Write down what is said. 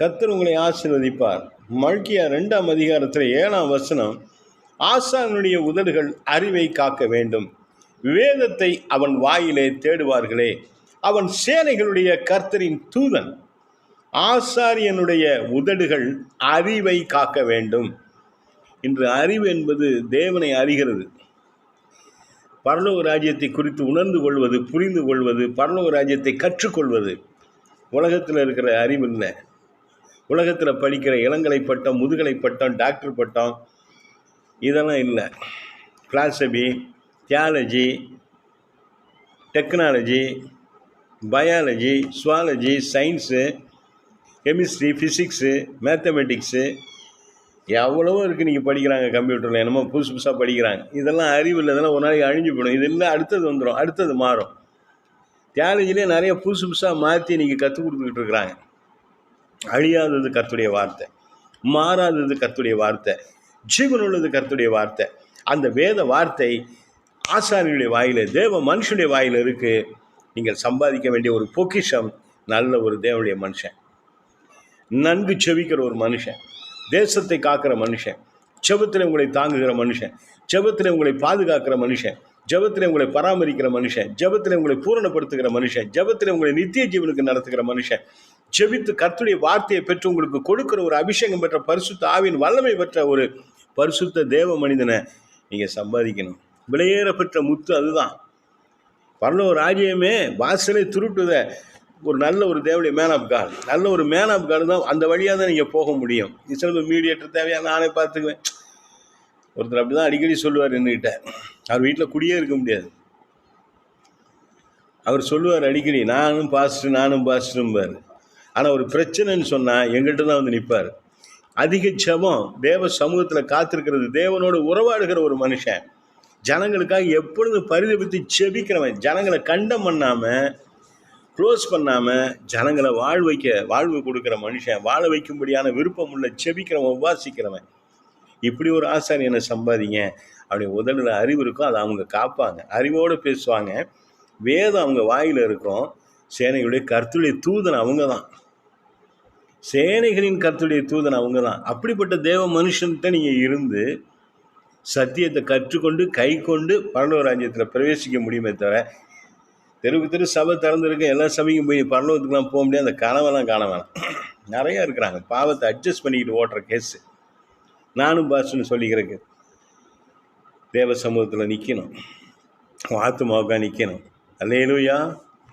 கத்தர் உங்களை ஆசீர்வதிப்பார். மழ்கியா ரெண்டாம் அதிகாரத்தில் ஏழாம் வசனம் ஆசானுடைய உதடுகள் அறிவை காக்க வேண்டும். வேதத்தை அவன் வாயிலே தேடுவார்களே அவன் சேனைகளுடைய கர்த்தரின் தூதன். ஆசாரியனுடைய உதடுகள் அறிவை காக்க வேண்டும். இன்று அறிவு என்பது தேவனை அறிகிறது. பரலோக ராஜ்யத்தை குறித்து உணர்ந்து கொள்வது புரிந்து கொள்வது பரலோக ராஜ்யத்தை கற்றுக்கொள்வது. உலகத்தில் இருக்கிற அறிவு இல்லை உலகத்தில் படிக்கிற இளங்கலை பட்டம் முதுகலை பட்டம் டாக்டர் பட்டம் இதெல்லாம் இல்லை. Philosophy theology technology biology zoology science chemistry physics mathematics எவ்வளவோ இருக்குது நீங்கள் படிக்கிறாங்க கம்ப்யூட்டரில் என்னமோ புதுசு புதுசாக படிக்கிறாங்க. இதெல்லாம் அறிவு இல்லை இதெல்லாம் ஒரு நாளைக்கு அழிஞ்சு போயிடும். இது இல்லை அடுத்தது வந்துடும் அடுத்தது மாறும். தியாலஜிலே நிறைய புதுசு புதுசாக மாற்றி நீங்கள் கற்றுக் கொடுத்துக்கிட்டு இருக்கிறாங்க. அழியாதது கர்த்துடைய வார்த்தை மாறாதது கர்த்துடைய வார்த்தை ஜீவனுள்ளது கர்த்துடைய வார்த்தை. அந்த வேத வார்த்தை ஆசாரியுடைய வாயில் தேவ மனுஷனுடைய வாயில் இருக்குது நீங்கள் சம்பாதிக்க வேண்டிய ஒரு பொக்கிஷம் நல்ல ஒரு தேவனுடைய மனுஷன். நன்கு செவிக்கிற ஒரு மனுஷன் தேசத்தை காக்கிற மனுஷன் செபத்தில் உங்களை தாங்குகிற மனுஷன் ஜெபத்தில் உங்களை பாதுகாக்கிற மனுஷன் ஜபத்தில் உங்களை பராமரிக்கிற மனுஷன் ஜபத்தில் உங்களை பூரணப்படுத்துகிற மனுஷன் ஜபத்தில் உங்களை நித்திய ஜீவனுக்கு நடத்துகிற மனுஷன் ஜெபித்து கர்த்துடைய வார்த்தையை பெற்று உங்களுக்கு கொடுக்கிற ஒரு அபிஷேகம் பெற்ற பரிசுத்த ஆவின் வல்லமை பெற்ற ஒரு பரிசுத்த தேவ மனிதனை நீங்கள் சம்பாதிக்கணும். விலையேற பெற்ற முத்து அதுதான். பரலோ ராஜ்யமே வாசலை துருட்டுத ஒரு நல்ல ஒரு தேவடைய மேன் ஆஃப் கார்டு நல்ல ஒரு மேன் ஆஃப் கார்டு தான் அந்த வழியாக தான் நீங்கள் போக முடியும். சில மீடியேட்டர் தேவையான நானே பார்த்துக்குவேன். ஒருத்தர் அப்படி தான் அடிக்கடி சொல்லுவார் என்னகிட்ட. அவர் வீட்டில் குடியே இருக்க முடியாது. அவர் சொல்லுவார் அடிக்கடி நானும் பாஸ்டர் நானும் பாஸ்டரும்பார் ஆனால் ஒரு பிரச்சனைன்னு சொன்னால் எங்கிட்ட தான் வந்து நிற்பார் அதிக சமம் தேவ சமூகத்தில் காத்திருக்கிறது தேவனோடு உறவாடுகிற ஒரு மனுஷன் ஜனங்களுக்காக எப்பொழுதும் பரிதபித்து செபிக்கிறவன் ஜனங்களை கண்டம் பண்ணாமல் க்ளோஸ் பண்ணாமல் ஜனங்களை வாழ் வைக்க வாழ்வு கொடுக்குற மனுஷன் வாழ வைக்கும்படியான விருப்பம் உள்ள செபிக்கிறவன் உபாசிக்கிறவன். இப்படி ஒரு ஆசாரியனை சம்பாதிங்க? அப்படி உதடில் அறிவு இருக்கும் அதை அவங்க காப்பாங்க. அறிவோடு பேசுவாங்க. வேதம் அவங்க வாயில் இருக்கும். சேனைகளுடைய கருத்துடைய தூதன் அவங்க தான் சேனைகளின் கருத்துடைய தூதன் அவங்க தான் அப்படிப்பட்ட தேவ மனுஷன்கிட்ட நீங்கள் இருந்து சத்தியத்தை கற்றுக்கொண்டு கை கொண்டு பரலோக ராஜ்யத்தில் பிரவேசிக்க முடியுமே தவிர தெருவுக்கு தெரு சபை திறந்துருக்கேன் எல்லா சபைக்கும் போய் பரலோகத்துக்குலாம் போக முடியாது. அந்த கனவெல்லாம் காண வேணாம். நிறையா இருக்கிறாங்க. பாவத்தை அட்ஜஸ்ட் பண்ணிக்கிட்டு ஓட்டுற கேஸு நானும் பாஸ்ன்னு சொல்லிக்கிறக்கு தேவ சமூகத்தில் நிற்கணும் ஆத்துமாவுக்கா நிற்கணும் அல்லேலூயா